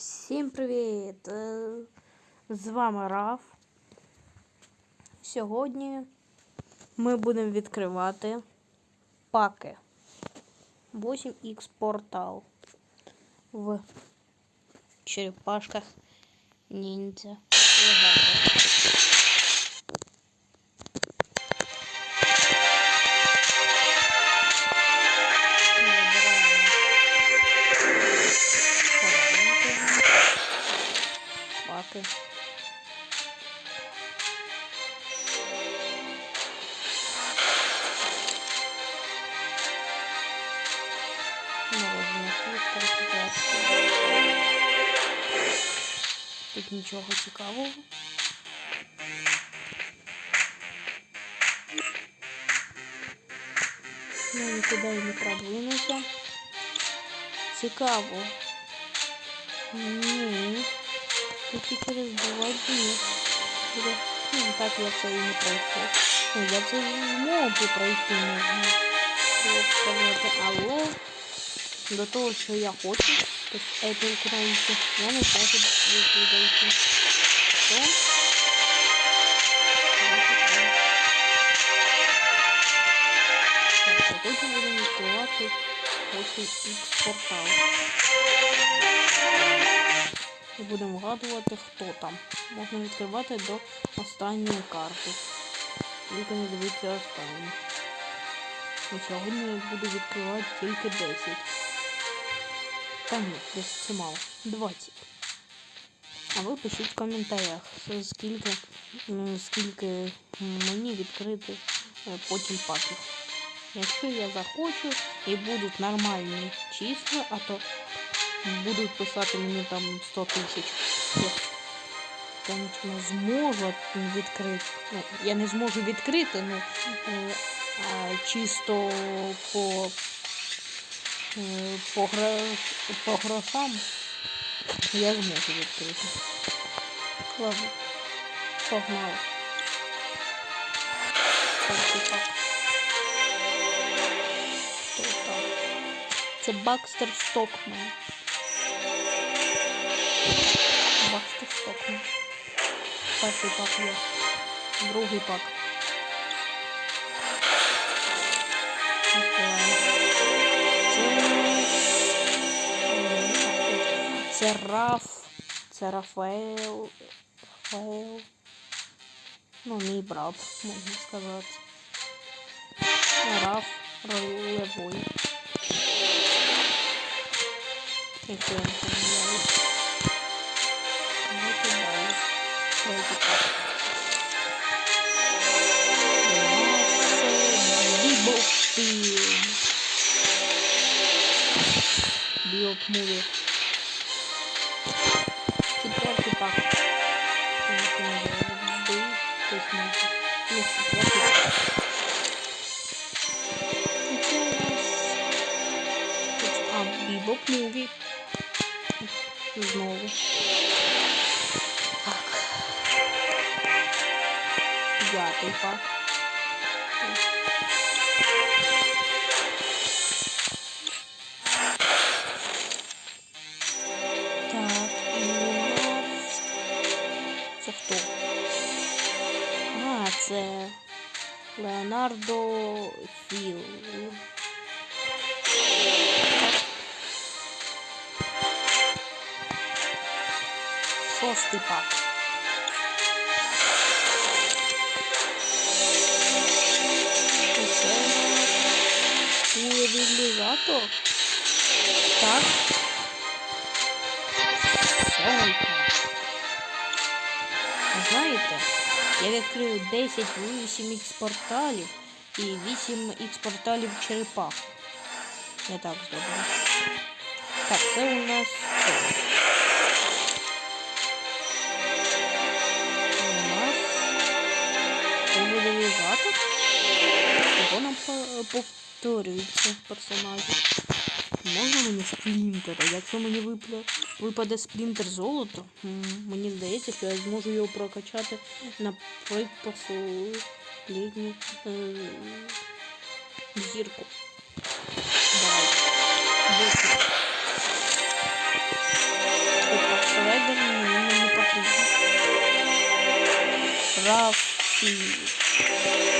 Всім привіт! Е, З вами Раф. Сьогодні ми будемо відкривати паки 8X портал в черепашках ніндзя. Тут, нічого цікавого. Ну, нікуди і не продвинуся. Цікаво. Ні. Тільки через два. Ну, так я це і не пройшов. Ну, я це зможу пройти можна. але до того, що я хочу, тобто Apple українці, я не Так, сьогодні будемо відкривати 8X портал. І будемо вгадувати, хто там. Можна відкривати до останньої карти. Тільки не дивіться останню. Сьогодні я буду відкривати тільки 10. Та 10 це мало. 20. А ви пишіть в коментарях, скільки, скільки мені відкрити е, потім паків. Якщо я захочу і будуть нормальні числа, а то будуть писати мені там 100 тисяч. Я, Конечно, зможу відкрити. Ну, я не зможу відкрити, ну е, а чисто по, по, гра, по грошам я зможу відкрити. Ладно, погнали. Хто там? Це Бакстер Стокман. Бакстер Стокман. Перший пак є. Другий пак. Це... Раф. Це Рафаел. Рафаел. Ну, мій брат, можна сказати. Раф ролевой. Якщо. Може. Ні, четвертий пак. І це у нас... А, бібоп муві. Знову. Так. П'ятий пак. Шостий пак. І це Так. Сьомий. Знаєте, я відкрию 10 8х порталів і 8х порталів черепах. Я так зроблю. Так, це у нас це. Поляризатор. Його нам по- повторюється персонажі. Можна мені сплінтера? Якщо мені випля... випаде сплінтер золото, мені здається, що я зможу його прокачати на предпоследню е... зірку. Шредер мені не потрібен. Рафі. Bye.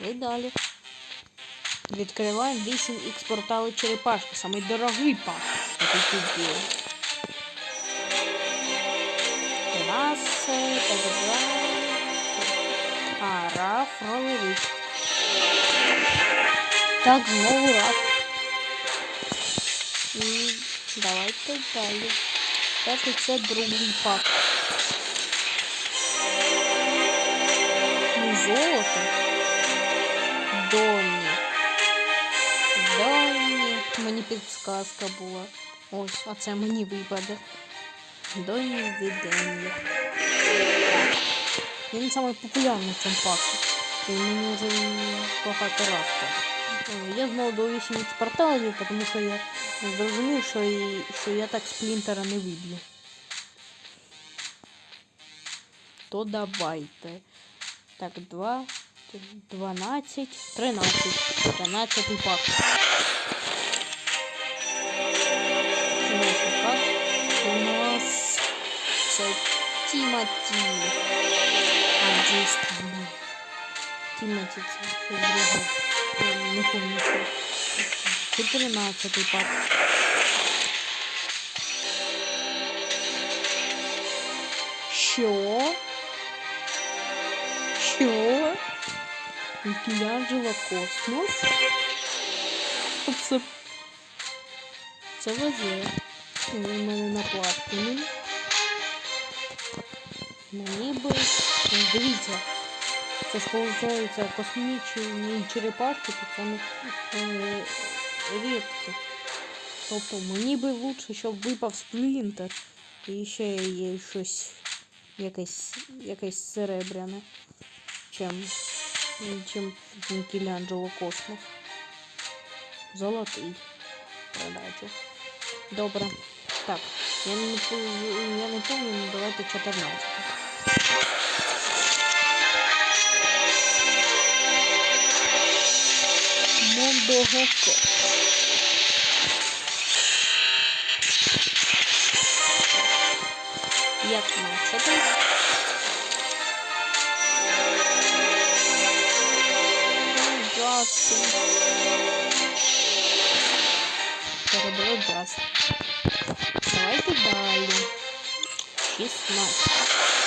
Пішли далі. Відкриваємо 8х портали черепашки. Самий дорогий пак. Раз, так, два. А, раф, ролевик. Так, знову раф. І давайте далі. Перший це другий пак. Ну, золото. Підсказка була. Ось, а це мені випаде. Доні видення. Він самий популярний в цьому паку. І мені вже багато раз. Е, Я знову до 8 порталів, тому що я зрозумів, що, і, що я так сплінтера не виб'ю. То давайте. Так, 2, 12, 13. 13 пак. Це Тімоті. А, це щось друге. Я не пам'ятаю. 14 пак. Що? Що? Мікеланджело Космос? Це... Везе. Він у на платні. Мені би... Ну, Дивіться. Це ж виходить черепашки, то це не е, рідкі. Тобто би лучше, щоб випав сплінтер. І ще є щось якесь, якесь серебряне, чим, чим Космос. Золотий. Передачу. Добре. Так, я не, я не ну давайте 14. Мондогоко. П'ятнадцятий. Ну, Джастин. Перебрав Джастин. Давайте далі. 16.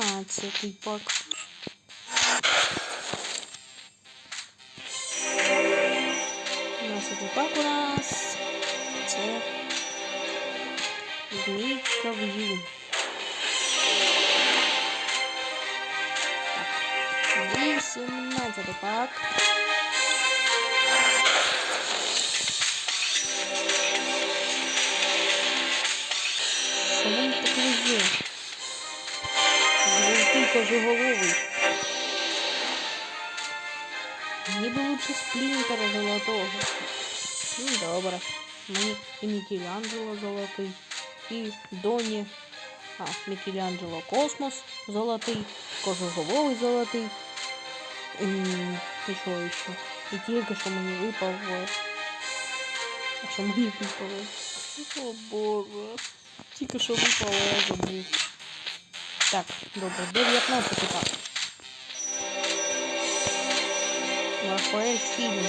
17 пак. Двадцятий пак у нас. Це змійка в'ю. 18 пак. Що він так везе? Кожеголовий. Мені би лучше сплінтера золотого. Ну, добре. Мені і Мікеланджело золотий, і Доні. А, Мікеланджело Космос золотий, кожеголовий золотий. І, і що ще? І тільки що мені випав. е, А що мені випало? О боже. Тільки що випало, я забув. Так, добре, 19 так. Рафаель Філін.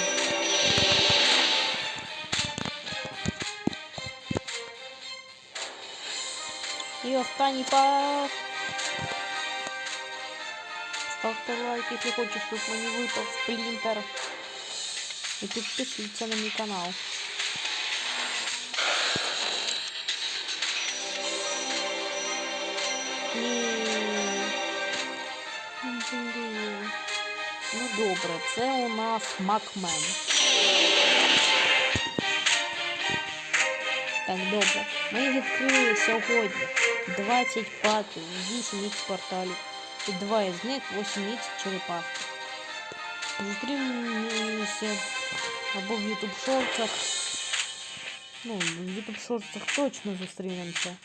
І останній пак. Ставте лайк, якщо хочеш, щоб мені випав сплінтер. І підпишіться на мій канал. Ну добре, це у нас Макмен. Так, добре. Ми відкрили сьогодні 20 паків, 8 х порталів. І два із них 8 х черепахи. Зустрінемося або в YouTube шортах. Ну, в YouTube шортах точно зустрінемося.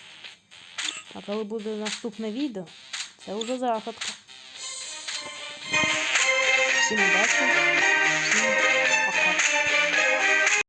А коли буде наступне відео, це вже загадка. Всім удачі!